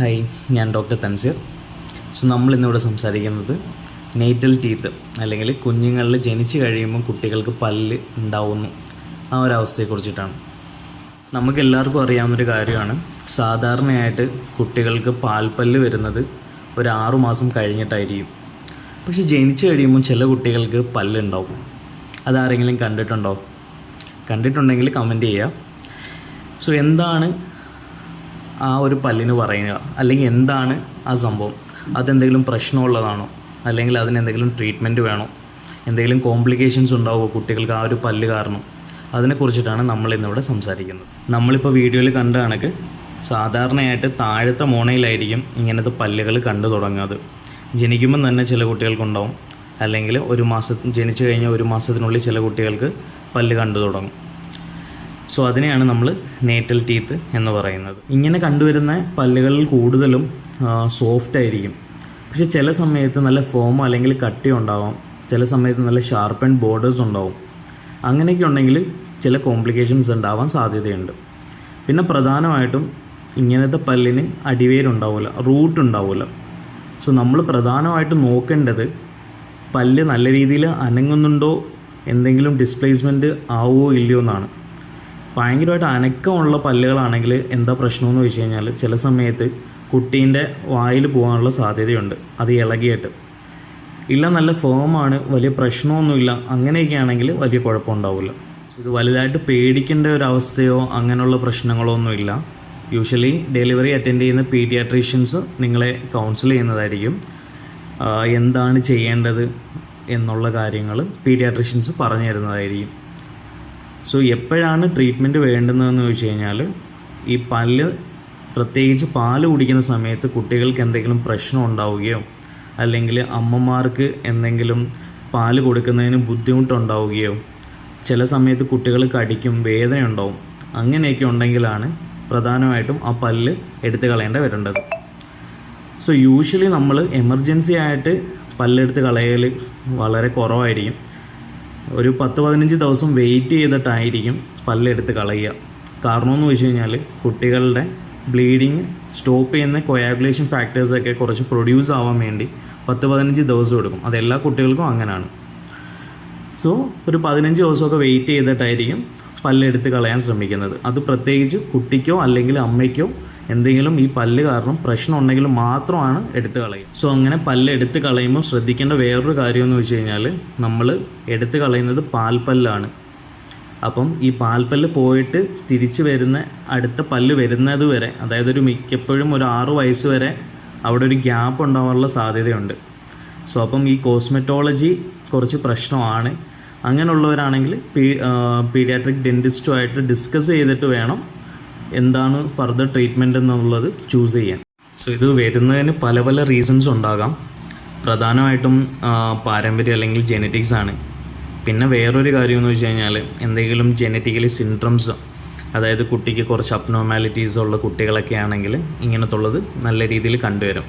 Hi ഞാൻ doctor Thanseer. So നമ്മൾ ഇന്നിവിടെ സംസാരിക്കുന്നത് നേറ്റൽ ടീത്ത് അല്ലെങ്കിൽ കുഞ്ഞുങ്ങളിൽ ജനിച്ചു കഴിയുമ്പോൾ കുട്ടികൾക്ക് പല്ല് ഉണ്ടാവുന്നു. ആ ഒരു നമുക്ക് എല്ലാവർക്കും അറിയാവുന്നൊരു കാര്യമാണ് സാധാരണയായിട്ട് കുട്ടികൾക്ക് പാൽപ്പല്ല് വരുന്നത് ഒരു ആറു മാസം കഴിഞ്ഞിട്ടായിരിക്കും. പക്ഷെ ജനിച്ചു കഴിയുമ്പോൾ ചില കുട്ടികൾക്ക് പല്ലുണ്ടാവും. അതാരെങ്കിലും കണ്ടിട്ടുണ്ടോ? കണ്ടിട്ടുണ്ടെങ്കിൽ കമന്റ് ചെയ്യുക. സോ എന്താണ് ആ ഒരു പല്ലിന് പറയുക. അല്ലെങ്കിൽ എന്താണ് ആ സംഭവം? അതെന്തെങ്കിലും പ്രശ്നമുള്ളതാണോ? അല്ലെങ്കിൽ അതിനെന്തെങ്കിലും ട്രീറ്റ്മെന്റ് വേണോ? എന്തെങ്കിലും കോംപ്ലിക്കേഷൻസ് ഉണ്ടാവുമോ കുട്ടികൾക്ക് ആ ഒരു പല്ല് കാരണം? അതിനെക്കുറിച്ചിട്ടാണ് നമ്മൾ ഇന്നിവിടെ സംസാരിക്കുന്നത് നമ്മളിപ്പോൾ വീഡിയോയിൽ കണ്ട കണക്ക് സാധാരണയായിട്ട് താഴത്തെ മോണയിലായിരിക്കും ഇങ്ങനത്തെ പല്ലുകൾ കണ്ടു തുടങ്ങുന്നത് ജനിക്കുമ്പം തന്നെ ചില കുട്ടികൾക്കുണ്ടാവും. അല്ലെങ്കിൽ ഒരു മാസം ജനിച്ചു കഴിഞ്ഞാൽ ഒരു മാസത്തിനുള്ളിൽ ചില കുട്ടികൾക്ക് പല്ല് കണ്ടു തുടങ്ങും. സോ അതിനെയാണ് നമ്മൾ നേറ്റൽ ടീത്ത് എന്ന് പറയുന്നത്. ഇങ്ങനെ കണ്ടുവരുന്ന പല്ലുകളിൽ കൂടുതലും സോഫ്റ്റ് ആയിരിക്കും. പക്ഷെ ചില സമയത്ത് നല്ല ഫോം അല്ലെങ്കിൽ കട്ടി ഉണ്ടാവാം. ചില സമയത്ത് നല്ല ഷാർപ്പ് ആൻഡ് ബോർഡേഴ്സ് ഉണ്ടാവും. അങ്ങനെയൊക്കെ ഉണ്ടെങ്കിൽ ചില കോംപ്ലിക്കേഷൻസ് ഉണ്ടാവാൻ സാധ്യതയുണ്ട്. പിന്നെ പ്രധാനമായിട്ടും ഇങ്ങനത്തെ പല്ലിന് അടിവേരുണ്ടാവില്ല റൂട്ട് ഉണ്ടാവില്ല സോ നമ്മൾ പ്രധാനമായിട്ട് നോക്കേണ്ടത് പല്ല് നല്ല രീതിയിൽ അനങ്ങുന്നുണ്ടോ എന്തെങ്കിലും ഡിസ്പ്ലേസ്മെന്റ് ആവുമോ ഇല്ലയോ എന്നാണ്. ഭയങ്കരമായിട്ട് അനക്കമുള്ള പല്ലുകളാണെങ്കിൽ എന്താ പ്രശ്നമെന്ന് വെച്ച് കഴിഞ്ഞാൽ ചില സമയത്ത് കുട്ടീന്റെ വായിൽ പോകാനുള്ള സാധ്യതയുണ്ട്. അത് ഇളകിയിട്ട്. ഇല്ല നല്ല ഫേമാണ് വലിയ പ്രശ്നമൊന്നുമില്ല. അങ്ങനെയൊക്കെ ആണെങ്കിൽ വലിയ കുഴപ്പമുണ്ടാവില്ല. ഇത് വലുതായിട്ട് പേടിക്കേണ്ട ഒരു അവസ്ഥയോ അങ്ങനെയുള്ള പ്രശ്നങ്ങളോ ഒന്നുമില്ല യൂഷ്വലി ഡെലിവറി അറ്റൻഡ് ചെയ്യുന്ന പീഡിയാട്രീഷ്യൻസ് നിങ്ങളെ കൗൺസിൽ ചെയ്യുന്നതായിരിക്കും. എന്താണ് ചെയ്യേണ്ടത് എന്നുള്ള കാര്യങ്ങൾ പീഡിയാട്രീഷ്യൻസ് പറഞ്ഞു തരുന്നതായിരിക്കും. സോ എപ്പോഴാണ് ട്രീറ്റ്മെന്റ് വേണ്ടുന്നതെന്ന് ചോദിച്ചു കഴിഞ്ഞാൽ ഈ പല്ല് പ്രത്യേകിച്ച് പാൽ കുടിക്കുന്ന സമയത്ത് കുട്ടികൾക്ക് എന്തെങ്കിലും പ്രശ്നം ഉണ്ടാവുകയോ അല്ലെങ്കിൽ അമ്മമാർക്ക് എന്തെങ്കിലും പാൽ കൊടുക്കുന്നതിന് ബുദ്ധിമുട്ടുണ്ടാവുകയോ ചില സമയത്ത് കുട്ടികൾ കടിക്കും വേദന ഉണ്ടാവും അങ്ങനെയൊക്കെ ഉണ്ടെങ്കിലാണ് പ്രധാനമായിട്ടും ആ പല്ല് എടുത്തു കളയേണ്ട വരേണ്ടത്. സോ യൂഷ്വലി നമ്മൾ എമർജൻസി ആയിട്ട് പല്ലെടുത്ത് കളയൽ വളരെ കുറവായിരിക്കും. ഒരു പത്ത് പതിനഞ്ച് ദിവസം വെയിറ്റ് ചെയ്തിട്ടായിരിക്കും പല്ലെടുത്ത് കളയുക. കാരണം എന്ന് വെച്ച് കഴിഞ്ഞാൽ കുട്ടികളുടെ ബ്ലീഡിങ് സ്റ്റോപ്പ് ചെയ്യുന്ന കൊയാഗുലേഷൻ ഫാക്ടേഴ്സൊക്കെ കുറച്ച് പ്രൊഡ്യൂസ് ആവാൻ വേണ്ടി പത്ത് പതിനഞ്ച് ദിവസം എടുക്കും. അത് എല്ലാ കുട്ടികൾക്കും അങ്ങനെയാണ് സോ ഒരു പതിനഞ്ച് ദിവസമൊക്കെ വെയിറ്റ് ചെയ്തിട്ടായിരിക്കും പല്ലെടുത്ത് കളയാൻ ശ്രമിക്കുന്നത്. അത് പ്രത്യേകിച്ച് കുട്ടിക്കോ അല്ലെങ്കിൽ അമ്മയ്ക്കോ എന്തെങ്കിലും ഈ പല്ല് കാരണം പ്രശ്നം ഉണ്ടെങ്കിൽ മാത്രമാണ് എടുത്ത് കളയുക. സോ അങ്ങനെ പല്ല് എടുത്ത് കളയുമ്പോൾ ശ്രദ്ധിക്കേണ്ട വേറൊരു കാര്യം എന്ന് വെച്ച് കഴിഞ്ഞാൽ നമ്മൾ എടുത്ത് കളയുന്നത് പാൽപ്പല്ലാണ്. അപ്പം ഈ പാൽപ്പല്ല് പോയിട്ട് തിരിച്ചു വരുന്ന അടുത്ത പല്ല് വരുന്നത് വരെ അതായത് ഒരു മിക്കപ്പോഴും ഒരു ആറു വയസ്സ് വരെ അവിടെ ഒരു ഗ്യാപ്പ് ഉണ്ടാവാനുള്ള സാധ്യതയുണ്ട്. സോ അപ്പം ഈ കോസ്മെറ്റോളജി കുറച്ച് പ്രശ്നമാണ്. അങ്ങനെയുള്ളവരാണെങ്കിൽ പീ പീഡിയാട്രിക് ഡെന്റിസ്റ്റുമായിട്ട് ഡിസ്കസ് ചെയ്തിട്ട് വേണം എന്താണ് ഫർദർ ട്രീറ്റ്മെന്റ് എന്നുള്ളത് ചൂസ് ചെയ്യാൻ. സോ ഇത് വരുന്നതിന് പല പല റീസൺസ് ഉണ്ടാകാം. പ്രധാനമായിട്ടും പാരമ്പര്യം അല്ലെങ്കിൽ ജെനറ്റിക്സ് ആണ്. പിന്നെ വേറൊരു കാര്യം എന്ന് വെച്ച് കഴിഞ്ഞാൽ എന്തെങ്കിലും ജെനറ്റിക്കലി സിൻഡ്രംസ് അതായത് കുട്ടിക്ക് കുറച്ച് അബ്നോർമാലിറ്റീസ് ഉള്ള കുട്ടികളൊക്കെ ആണെങ്കിൽ ഇങ്ങനത്തുള്ളത് നല്ല രീതിയിൽ കണ്ടുവരും.